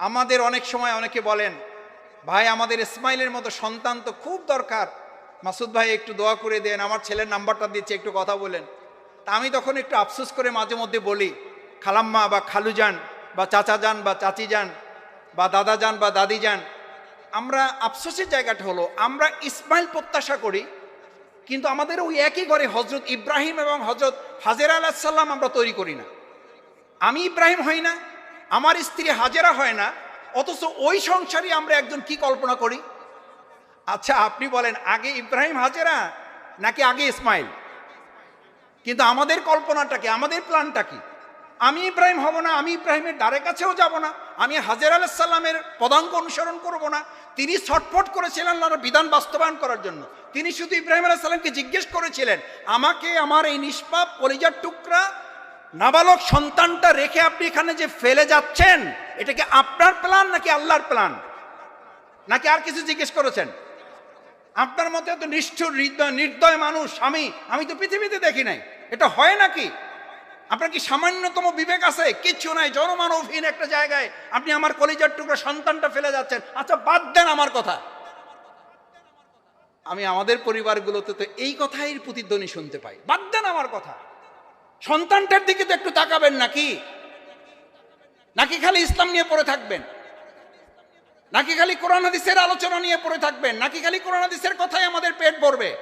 আমাদের অনেক সময় অনেকে বলেন, ভাই, আমাদের ইসমাইলের মতো সন্তান তো খুব দরকার। মাসুদ ভাই, একটু দোয়া করে দেন, আমার ছেলের নাম্বারটা দিচ্ছে, একটু কথা বলেন। তা আমি তখন একটু আফসোস করে মাঝে মধ্যে বলি, খালাম্মা বা খালু যান, বা চাচা যান, বা চাচি যান, বা দাদা যান, বা দাদি যান। আমরা আফসোসের জায়গাটা হলো, আমরা ইসমাইল প্রত্যাশা করি, কিন্তু আমাদের ওই একই ঘরে হজরত ইব্রাহিম এবং হজরত হাজের আলাহিসাল্লাম আমরা তৈরি করি না। আমি ইব্রাহিম হই না আমার স্ত্রী হাজেরা হয় না, অথচ ওই সংসারে আমরা একজন কি কল্পনা করি? আচ্ছা আপনি বলেন, আগে ইব্রাহিম হাজেরা নাকি আগে ইসমাইল? কিন্তু আমাদের কল্পনাটা কি? আমাদের প্ল্যানটা কি? আমি ইব্রাহিম হব না, আমি ইব্রাহিমের দ্বারে কাছেও যাব না, আমি হাজের আলাহিসাল্লামের পদাঙ্ক অনুসরণ করব না। তিনি ছটফট করেছিলেন আল্লাহর বিধান বাস্তবায়ন করার জন্য। তিনি শুধু ইব্রাহিম আলাহিসাল্লামকে জিজ্ঞেস করেছিলেন, আমাকে আমার এই নিষ্পাপ পরিজার টুকরা নাবালক সন্তানটা রেখে আপনি এখানে যে ফেলে যাচ্ছেন, এটা কি আপনার প্ল্যান নাকি আল্লাহর প্ল্যান নাকি আর কিছু জিজ্ঞেস করেছেন? আপনার মতো এত নিষ্ঠুর, হৃদয় নির্দয় মানুষ, আমি আমি তো পৃথিবীতে দেখি নাই। এটা হয় নাকি? আপনার কি সামান্যতম বিবেক আছে? কিচ্ছু নাই জনমানবহীন একটা জায়গায় আপনি আমার কলিজার টুকরো সন্তানটা ফেলে যাচ্ছেন। আচ্ছা বাদ দেন আমার কথা। আমি আমাদের পরিবারগুলোতে তো এই কথাই প্রতিধ্বনি শুনতে পাই। বাদ দেন আমার কথা। সন্তানটার দিকে তো একটু তাকাবেন নাকি? নাকি খালি ইসলাম নিয়ে পড়ে থাকবেন? নাকি খালি কোরআন হাদিসের আলোচনা নিয়ে পড়ে থাকবেন? নাকি খালি কোরআন হাদিসের কথাই আমাদের পেট ভরবে?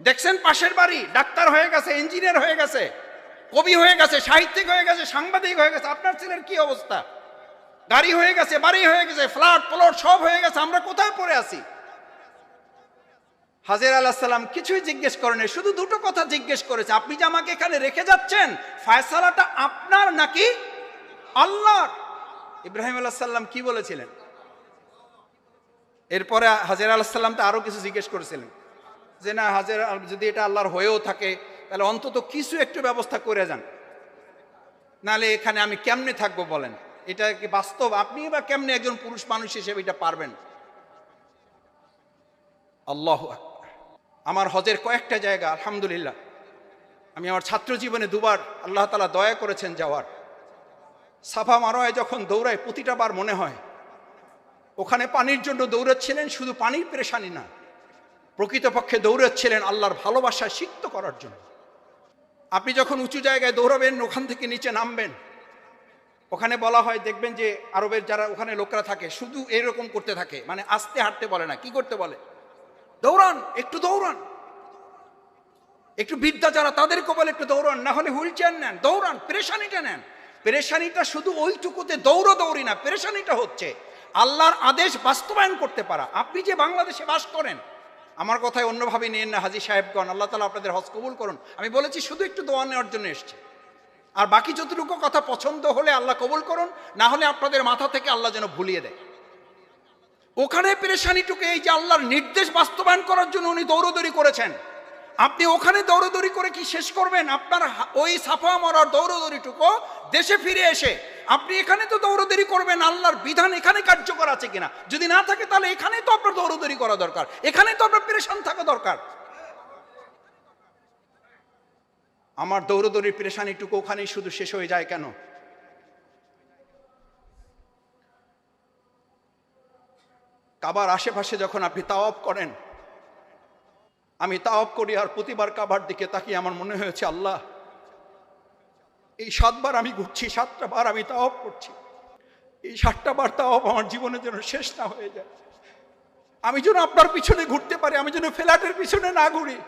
দেখছেন পাশের বাড়ি, ডাক্তার হয়ে গেছে, ইঞ্জিনিয়ার হয়ে গেছে, কবি হয়ে গেছে, সাহিত্যিক হয়ে গেছে, সাংবাদিক হয়ে গেছে, আপনার ছেলের কি অবস্থা? গাড়ি হয়ে গেছে, বাড়ি হয়ে গেছে, ফ্ল্যাট, প্লট সব হয়ে গেছে, আমরা কোথায় পড়ে আছি? হাজির আলাহিসাল্লাম কিছুই জিজ্ঞেস করেন, শুধু দুটো কথা জিজ্ঞেস করেছে। আপনি যে আমাকে এখানে রেখে যাচ্ছেন, ফায়সালাটা আপনার নাকি আল্লাহর? ইব্রাহিম আলাহিসাল্লাম কি বলেছিলেন? এরপরে হাজির আলাহিসাল্লাম তো আরও কিছু জিজ্ঞেস করেছিলেন। যে না, হাজির যদি এটা আল্লাহর হয়েও থাকে, তাহলে অন্তত কিছু একটু ব্যবস্থা করে যান। নালে এখানে আমি কেমনে থাকব বলেন? এটা কি বাস্তব? আপনি বা কেমনে একজন পুরুষ মানুষ হিসেবে এটা পারবেন? আল্লাহ আমার হজের কয়েকটা জায়গা, আলহামদুলিল্লাহ। আমি আমার ছাত্র জীবনে দুবার আল্লাহ তালা দয়া করেছেন যাওয়ার। সাফা মারোয় যখন দৌড়ায়, প্রতিটা বার মনে হয়, ওখানে পানির জন্য দৌড়াচ্ছিলেন, শুধু পানির পেরেশানি না, প্রকৃতপক্ষে দৌড়াচ্ছিলেন আল্লাহর ভালোবাসা সিক্ত করার জন্য। আপনি যখন উঁচু জায়গায় দৌড়াবেন, ওখান থেকে নিচে নামবেন, ওখানে বলা হয়, দেখবেন যে আরবের যারা ওখানে লোকরা থাকে, শুধু এরকম করতে থাকে মানে আস্তে হাঁটতে বলে না, কি করতে বলে? দৌড়ান, একটু দৌড়ান। একটু বিদ্যা যারা তাদের বলে একটু দৌড়ান, না হলে হুইল চেয়ার নেন, দৌড়ান, পেরেশানিটা নেন। পেরেশানিটা শুধু ওইটুকুতে দৌড়ো দৌড়ি না, পেরেশানিটা হচ্ছে আল্লাহর আদেশ বাস্তবায়ন করতে পারা। আপনি যে বাংলাদেশে বাস করেন, আমার কথায় অন্যভাবে নিয়েন না, হাজি সাহেবগণ, আল্লাহ তালা আপনাদের হজ কবুল করুন। আমি বলেছি শুধু একটু দোয়া নেওয়ার জন্য এসছে। আর বাকি যতটুকু কথা পছন্দ হলে আল্লাহ কবুল করুন, না হলে আপনাদের মাথা থেকে আল্লাহ যেন ভুলিয়ে দেয়। ওখানে পেরেশানিটুকু এই যে আল্লাহর নির্দেশ বাস্তবায়ন করার জন্য উনি দৌড়দৌড়ি করেছেন। আপনি ওখানে দৌড়দৌড়ি করে কি শেষ করবেন? আপনার ওই সাফা মরার দৌড়দৌড়িটুকু দেশে ফিরে এসে আপনি এখানে তো দৌড়দৌড়ি করবেন, আল্লাহর বিধান এখানে কার্যকর আছে কিনা? যদি না থাকে তাহলে এখানেই তো আপনার দৌড়দৌড়ি করা দরকার। এখানেই তো আপনার পেরেশান থাকা দরকার। আমার দৌড়দৌড়ির পেরেশানিটুকু ওখানেই শুধু শেষ হয়ে যায় কেন? কাবার আশেপাশে যখন আপনি তাওয়াব করেন, আমি তাওয়াব করি আর প্রতিবার কাবার দিকে তাকিয়ে আমার মনে হয়েছে, আল্লাহ, এই সাতবার আমি ঘুরছি, সাতটা বার আমি তাওয়াব করছি। এই সাতটা বার তাওয়াব আমার জীবনে যেন শেষ না হয়ে যায়। আমি যেন আপনার পিছনে ঘুরতে পারি, আমি যেন ফ্ল্যাটের পিছনে না ঘুরি।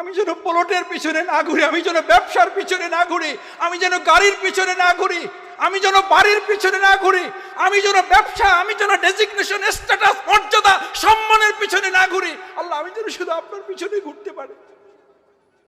আমি যেন প্লটের পিছনে না ঘুরি, আমি যেন ব্যবসার পিছনে না ঘুরি, আমি যেন গাড়ির পিছনে না ঘুরি, আমি যেন বাড়ির পিছনে না ঘুরি, আমি যেন ব্যবসা, আমি যেন ডেজিগনেশন স্ট্যাটাস মর্যাদা, সম্মানের পিছনে না ঘুরি। আল্লাহ, আমি যেন শুধু আপনার পিছনে ঘুরতে পারি।